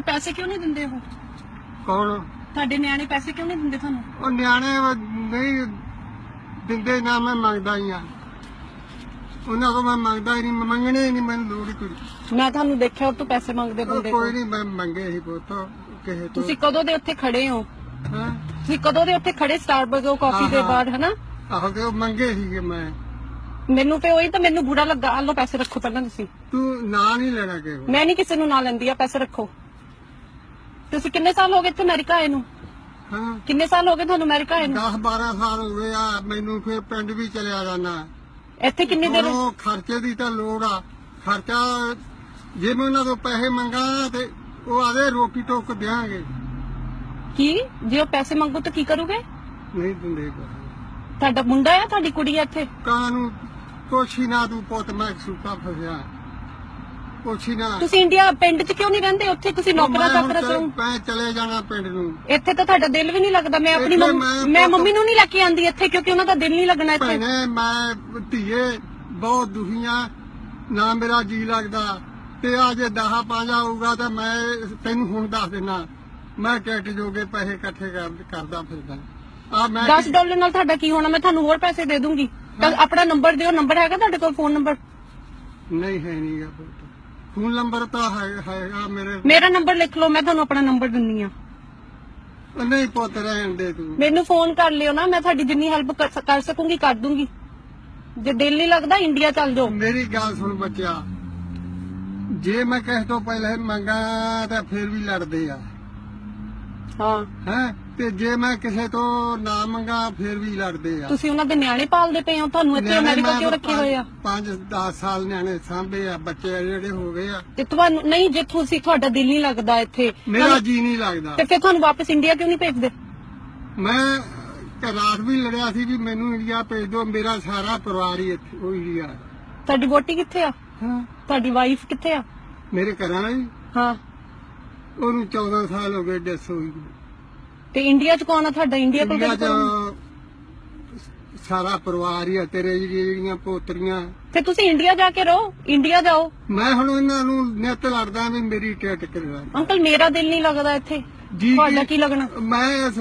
ਪੈਸੇ ਕਿਉਂ ਨਹੀਂ ਦਿੰਦੇ ਉਹ? ਕੌਣ? ਤੁਹਾਡੇ ਨਿਆਣੇ ਪੈਸੇ ਕਿਉਂ ਨਹੀਂ ਦਿੰਦੇ ਤੁਹਾਨੂੰ? ਉਹ ਨਿਆਣੇ ਵ- ਨਹੀਂ ਦਿੰਦੇ ਨਾ ਮੈਂ ਮੰਗਦਾ ਹੀ ਆ। ਉਹਨਾਂ ਕੋਲ ਮੈਂ ਮੰਗਦਾ ਹੀ ਨਹੀਂ ਮੰਗਣੇ ਹੀ ਨਹੀਂ ਮੈਨੂੰ ਲੋੜ ਹੀ ਕੋਈ ਮੈਂ ਤੁਹਾਨੂੰ ਦੇਖਿਆ ਉਹ ਤੋਂ ਪੈਸੇ ਮੰਗਦੇ ਉਹ ਬੰਦੇ ਕੋਈ ਕੋਲ। ਨਹੀਂ ਮੈਂ ਮੰਗੇ ਹੀ ਪੁੱਤ ਕਿਸੇ ਤੋਂ। ਤੁਸੀਂ ਕਦੋਂ ਦੇ ਉੱਥੇ ਖੜੇ ਹੋ? ਹਾਂ? ਤੁਸੀਂ ਕਦੋਂ ਦੇ ਉੱਥੇ ਖੜੇ ਸਟਾਰਬਕਸ ਉਹ ਕਾਫੀ ਦੇ ਹਾਂ, ਹਾਂ। ਬਾਅਦ ਹਨਾ? ਆਹੋ ਤੇ ਉਹ ਮੰਗੇ ਸੀਗੇ ਮੈਂ। ਮੈਨੂੰ ਤੇ ਉਹੀ ਤਾਂ ਮੈਨੂੰ ਬੁਰਾ ਲੱਗਾ ਆਹ ਲਓ ਪੈਸੇ ਰੱਖੋ ਪਹਿਲਾਂ ਤੁਸੀਂ। ਤੂੰ ਨਾਂ ਨਹੀਂ ਲੈਣਾ ਕੋਲ। ਮੈਂ ਨਹੀਂ ਕਿਸੇ ਨੂੰ ਨਾ ਲੈਂਦੀ ਆ ਪੈਸੇ ਰੱਖੋ। ਤੁਸੀਂ ਕਿੰਨੇ ਸਾਲ ਹੋ ਗਏ ਇੱਥੇ ਅਮਰੀਕਾ ਆਏ ਨੂੰ? ਹਾਂ। ਕਿੰਨੇ ਸਾਲ ਹੋ ਗਏ ਤੁਹਾਨੂੰ ਅਮਰੀਕਾ ਆਏ ਨੂੰ? 10 12 ਸਾਲ ਹੋ ਗਏ ਆ ਮੈਨੂੰ ਫਿਰ ਪਿੰਡ ਵੀ ਚਲਿਆ ਜਾਣਾ ਇੱਥੇ ਕਿੰਨੀ ਦੇਰ ਉਹ ਖਰਚੇ ਦੀ ਤਾਂ ਲੋੜ ਆ ਖਰਚਾ ਜੇ ਮੈਂ ਉਹਨਾਂ ਤੋਂ ਪੈਸੇ ਮੰਗਾ ਤੇ ਉਹ ਆਦੇ ਰੋਟੀ ਟੋਕ ਦਿਆਂਗੇ। ਕੀ? ਜੇ ਉਹ ਪੈਸੇ ਮੰਗੋ ਤਾਂ ਕੀ ਕਰੋਗੇ? ਨਹੀਂ ਦਿੰਦੇ। ਤੁਹਾਡਾ ਮੁੰਡਾ ਆ ਤੁਹਾਡੀ ਕੁੜੀ ਆ ਇੱਥੇ? ਕਾਂ ਨੂੰ ਕੋਸ਼ੀ ਨਾ ਤੂੰ ਪੁੱਤ ਮੈਂ ਸੁੱਤਾ ਫਸਿਆ। ਕੋਸ਼ੀ ਨਾ। ਤੁਸੀਂ ਇੰਡੀਆ ਪਿੰਡ 'ਚ ਕਿਉਂ ਨਹੀਂ ਰਹਿੰਦੇ? ਉੱਥੇ ਤੁਸੀਂ ਨੌਕਰਾਂ ਮੈਂ ਹੁਣ ਚਾਕਰਾਂ ਚਲੇ- ਚੋਂ ਮੈਂ ਚਲੇ ਜਾਣਾ ਪਿੰਡ ਨੂੰ। ਇੱਥੇ ਤਾਂ ਤੁਹਾਡਾ ਦਿਲ ਵੀ ਨਹੀਂ ਲੱਗਦਾ। ਮੈਂ ਆਪਣੀ ਇੱਥੇ ਮੰਮ- ਮੈਂ ਮੈਂ ਪੁੱਤ- ਮੰਮੀ ਨੂੰ ਨਹੀਂ ਲੈ ਕੇ ਆਂਦੀ ਇੱਥੇ ਕਿਉਂਕਿ ਉਹਨਾਂ ਦਾ ਦਿਲ ਨਹੀਂ ਲੱਗਣਾ ਇੱਥੇ। ਭੈਣੇ ਮੈਂ ਧੀਏ ਬਹੁਤ ਦੁਖੀਆਂ ਨਾ ਮੇਰਾ ਜੀ ਲੱਗਦਾ। ਤੇ ਆ ਜੇ 10 ਪੰਜਾ ਆਊਗਾ ਤਾਂ ਮੈਂ ਤੈਨੂੰ ਹੁਣ ਦੱਸ ਦੇਣਾ ਮੈਂ ਟਿਕਟ ਜੋਗੇ ਪੈਸੇ ਇਕੱਠੇ ਕਰ- ਕਰਦਾ ਫਿਰਦਾ। ਆ ਮੈਂ 10 ਡਾਲਰ ਨਾਲ ਤੁਹਾਡਾ ਕੀ ਹੋਣਾ? ਮੈਂ ਤੁਹਾਨੂੰ ਹੋਰ ਪੈਸੇ ਦੇ ਦੂੰਗੀ। ਤਾਂ ਆਪਣਾ ਨੰਬਰ ਦਿਓ। ਨੰਬਰ ਹੈਗਾ ਤੁਹਾਡੇ ਕੋਲ? Phone number? ਨਹੀਂ ਹੈ ਨਹੀਂਗਾ ਫੋਨ ਨੰਬਰ ਤਾਂ ਹੈ- ਹੈਗਾ ਮੇਰੇ। ਮੇਰਾ ਨੰਬਰ ਲਿਖ ਲਓ ਮੈਂ ਤੁਹਾਨੂੰ ਆਪਣਾ ਨੰਬਰ ਦਿੰਨੀ ਆ। ਉਹ ਨਹੀਂ ਪੁੱਤ ਰਹਿਣ ਦੇ ਤੂੰ। ਮੈਨੂੰ ਫੋਨ ਕਰ ਲਿਓ ਨਾ ਮੈਂ ਤੁਹਾਡੀ ਜਿੰਨੀ ਹੈਲਪ ਕਰ ਸਕੂੰਗੀ ਕਰ ਦੂੰਗੀ। ਜੇ ਦਿਲ ਨਹੀਂ ਲੱਗਦਾ ਇੰਡੀਆ ਚੱਲ ਜਾਓ। ਮੇਰੀ ਗੱਲ ਸੁਣ ਬੱਚਿਆ ਜੇ ਮੈਂ ਕਿਸੇ ਤੋਂ ਪਹਿਲੇ ਮੰਗਾ ਤਾਂ ਫਿਰ ਵੀ ਲੜਦੇ ਆ। ਹਾਂ। ਹੈ? ਤੇ ਜੇ ਮੈਂ ਕਿਸੇ ਤੋਂ ਨਾ ਮੰਗਾ ਫਿਰ ਵੀ ਲੜਦੇ ਆ। ਤੁਸੀਂ ਉਹਨਾਂ ਦੇ ਨਿਆਣੇ ਪਾਲਦੇ ਪਏ ਹੋ? ਤੁਹਾਨੂੰ ਇੱਥੇ ਅਮਰੀਕਾ ਕਿਉਂ ਰੱਖੇ ਹੋਏ ਆ? 5 10 ਸਾਲ ਨਿਆਣੇ ਸਾਂਭੇ ਆ ਬੱਚੇ ਜਿਹੜੇ ਹੋ ਗਏ ਆ। ਤੇ ਤੁਹਾਨੂੰ ਨਹੀਂ ਜੇ ਤੁਸੀਂ ਤੁਹਾਡਾ ਦਿਲ ਨਹੀਂ ਲੱਗਦਾ ਇੱਥੇ ਮੇਰਾ ਜੀ ਨਹੀਂ ਲੱਗਦਾ। ਤੇ ਫਿਰ ਤੁਹਾਨੂੰ ਵਾਪਸ ਇੰਡੀਆ ਕਿਉਂ ਨਹੀਂ ਭੇਜਦੇ? ਮੈਂ ਰਾਤ ਵੀ ਲੜਿਆ ਸੀ ਵੀ ਮੈਨੂੰ ਇੰਡੀਆ ਭੇਜ ਦਿਓ ਮੇਰਾ ਸਾਰਾ ਪਰਿਵਾਰ ਹੀ ਇੱਥੇ ਉਹ ਇੰਡੀਆ। ਤੁਹਾਡੀ ਵੋਟੀ ਕਿੱਥੇ ਆ? ਹਾਂ। ਤੁਹਾਡੀ ਵਾਈਫ ਕਿੱਥੇ ਆ? ਮੇਰੇ ਘਰਾਂ ਜੀ ਹਾਂ। ਉਹਨੂੰ 14 ਸਾਲ ਹੋ ਗਏ ਡੈਸ ਹੋਈ। ਤੇ ਇੰਡੀਆ ਚ ਕੌਣ ਆ ਤੁਹਾਡਾ? ਇੰਡੀਆ ਕੋਲ ਕਿਹੜਾ ਸਾਰਾ ਪਰਿਵਾਰ ਹੀ ਆ ਤੇਰੇ ਜਿਹੜੀਆਂ ਪੋਤਰੀਆਂ। ਤੇ ਤੁਸੀਂ ਇੰਡੀਆ ਜਾ ਕੇ ਰਹੋ? ਇੰਡੀਆ ਜਾਓ। ਮੈਂ ਹੁਣ ਇਹਨਾਂ ਨੂੰ ਨਿੱਤ ਲੜਦਾ ਵੀ ਮੇਰੀ ਟਿਕਟ ਕਰਵਾ ਅੰਕਲ ਮੇਰਾ ਦਿਲ ਨਹੀਂ ਲੱਗਦਾ ਇੱਥੇ। ਜੀ ਤੁਹਾਡਾ ਕੀ ਲੱਗਣਾ? ਮੈਂ ਇਸ